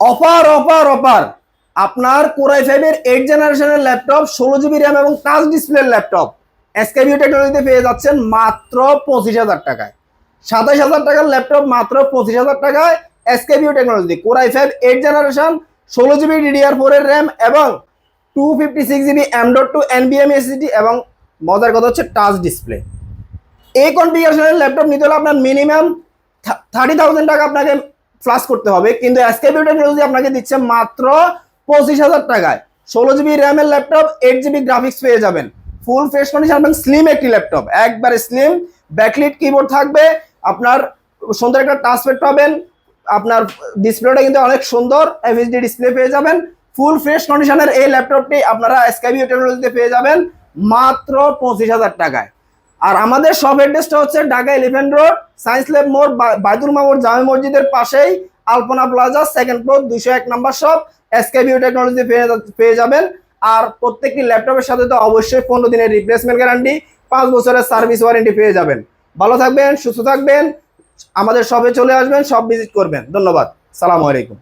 Offer offer offer আপনার core i ফাইভের eight জেনারেশনের ল্যাপটপ ষোলো জিবি র্যাম এবং টাচ ডিসপ্লের ল্যাপটপ এসকেবিউ টেকনোলজিতে পেয়ে যাচ্ছেন মাত্র পঁচিশ হাজার টাকায়। সাতাশ হাজার টাকার ল্যাপটপ মাত্র পঁচিশ হাজার টাকায় SK view technology core i five eight generation ষোলো জিবি ডিডিআর ফোরের র্যাম এবং two fifty six GB M dot two এনবিএম SSD এবং মজার কথা হচ্ছে টাচ ডিসপ্লে এই কনফিগারেশনের ল্যাপটপ নিতে হলে আপনার মিনিমাম থার্টি থাউজেন্ড টাকা আপনাকে প্লাস করতে হবে। কিন্তু এসকেপি টেকনোলজি আপনাকে দিচ্ছে মাত্র পঁচিশ হাজার টাকায়। ষোলো জিবি র্যামের ল্যাপটপ এইট জিবি গ্রাফিক্স পেয়ে যাবেন। ফুল ফ্রেশ কন্ডিশন এবং স্লিম একটি ল্যাপটপ একবারে স্লিম ব্যাকলিট কিবোর্ড থাকবে। আপনার সুন্দর একটা টাচপ্যাড পাবেন। আপনার ডিসপ্লেটা কিন্তু অনেক সুন্দর এফএসডি ডিসপ্লে পেয়ে যাবেন। ফুল ফ্রেশ কন্ডিশনের এই ল্যাপটপটি আপনারা এসকেপি টেকনোলজিতে পেয়ে যাবেন মাত্র পঁচিশ হাজার টাকায়। আর আমাদের শপ অ্যাড্রেসটা হচ্ছে Dhaka elephant road science lab মোড় বাইদুল মামুর জামে মসজিদের পাশেই আলপনা প্লাজা সেকেন্ড ফ্লোর দুইশো এক number shop SK view technology পেয়ে পেয়ে যাবেন। আর প্রত্যেকটি ল্যাপটপের সাথে তো অবশ্যই পনেরো দিনের রিপ্লেসমেন্ট গ্যারান্টি পাঁচ বছরের সার্ভিস ওয়ারেন্টি পেয়ে যাবেন। ভালো থাকবেন, সুস্থ থাকবেন, আমাদের শপে চলে আসবেন সব ভিজিট করবেন। ধন্যবাদ, সালামু আলাইকুম।